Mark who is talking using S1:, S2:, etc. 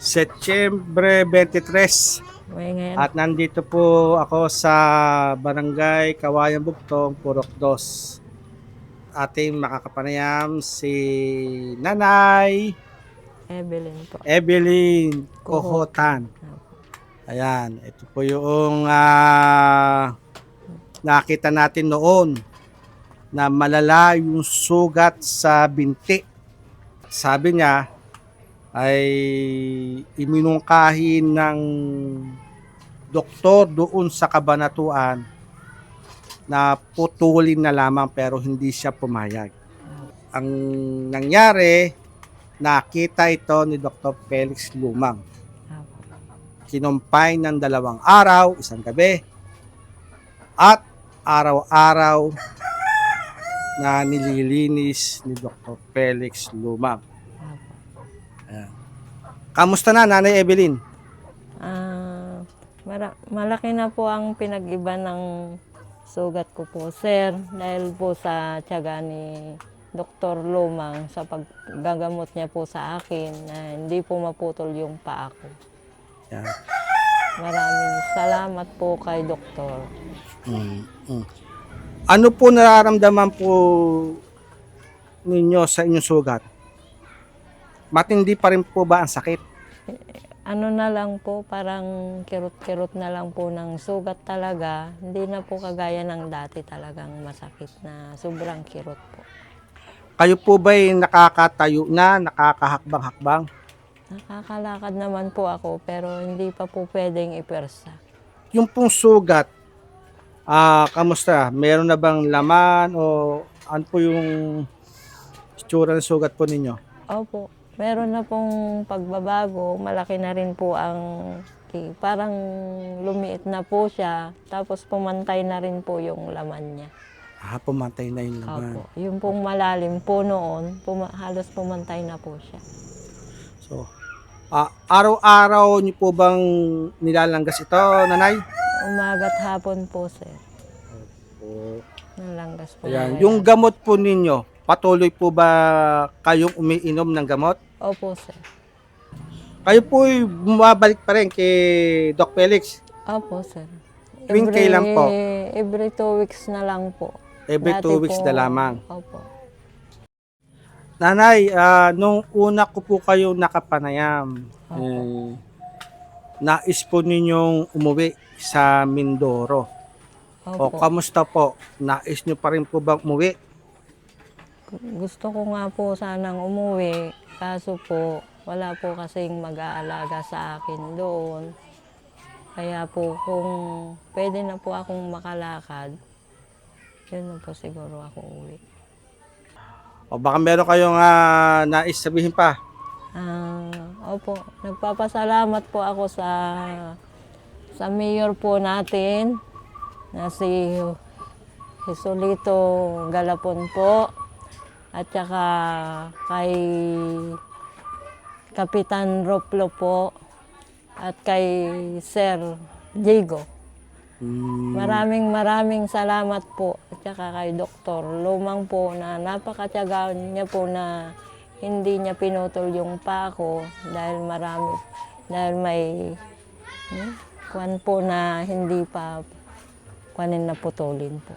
S1: Setyembre 23
S2: May ngayon.
S1: at nandito po ako sa Barangay Kawayan Bugtong, Purok 2. Ating makakapanayam si Nanay
S2: Evelyn po.
S1: Evelyn Kohotan. Ayan, ito po yung ah, nakita natin noon na malala yung sugat sa binti. Sabi niya ay iminungkahi ng doktor doon sa kabanatuan na putulin na lamang pero hindi siya pumayag. Ang nangyari, nakita ito ni Dr. Felix Lumang kinumpay ng dalawang araw, isang gabi, at araw-araw na nililinis ni Dr. Felix Lumang. Ayan. Kamusta na, Nanay Evelyn?
S2: Ah, mara- malaki na po ang pinag-iba ng sugat ko po, sir. Dahil po sa tiyaga ni Dr. Lumang sa paggagamot niya po sa akin na hindi po maputol yung paa ko.
S1: Ayan.
S2: Maraming salamat po kay Doktor.
S1: Mm, mm. Ano po nararamdaman po ninyo sa inyong sugat? Matindi pa rin po ba ang sakit?
S2: Ano na lang po, parang kirot-kirot na lang po ng sugat talaga. Hindi na po kagaya ng dati talagang masakit na sobrang kirot po.
S1: Kayo po ba'y nakakatayo na, nakakahakbang-hakbang?
S2: Nakakalakad naman po ako pero hindi pa po pwedeng ipersa.
S1: yung pong sugat, ah, kamusta? Meron na bang laman o ano po yung itsura ng sugat po ninyo?
S2: Opo, meron na pong pagbabago. Malaki na rin po ang ki- parang lumiit na po siya. Tapos pumantay na rin po yung laman niya.
S1: Ah, pumatay na yung laman.
S2: Opo, yung pong malalim po noon, puma- halos pumantay na po siya.
S1: So, ah, araw-araw niyo po bang nilalanggas ito, nanay?
S2: Umaga't hapon po, sir. Nalanggas po.
S1: Ayan. Yung gamot po ninyo, patuloy po ba kayong umiinom ng gamot?
S2: Opo, sir.
S1: Kayo po bumabalik pa rin kay Doc Felix
S2: Opo, sir.
S1: Tuwing kailan po?
S2: Every two weeks na lang po.
S1: every
S2: Dati
S1: two weeks
S2: po-
S1: na lamang.
S2: Opo.
S1: Nanay, ah, nung una ko po kayo nakapanayam, eh, nais po ninyong umuwi sa Mindoro. O
S2: Opo.
S1: kamusta po? Nais nyo pa rin po bang umuwi?
S2: Gusto ko nga po sanang umuwi. Kaso po, wala po kasing mag-aalaga sa akin doon. Kaya po, kung pwede na po akong makalakad, yun na po siguro ako uwi.
S1: O baka meron kayong ah, nais sabihin pa?
S2: Ah, opo, nagpapasalamat po ako sa sa mayor po natin na si Jesolito Galapon po at saka kay Kapitan Roplo po at kay Sir Diego.
S1: Hmm,
S2: Maraming maraming salamat po at saka kay Doktor Lumang po na napakatyaga niya po na hindi niya pinutol yung pa ko dahil marami dahil may hmm, kwan po na hindi pa kwanin na putulin po.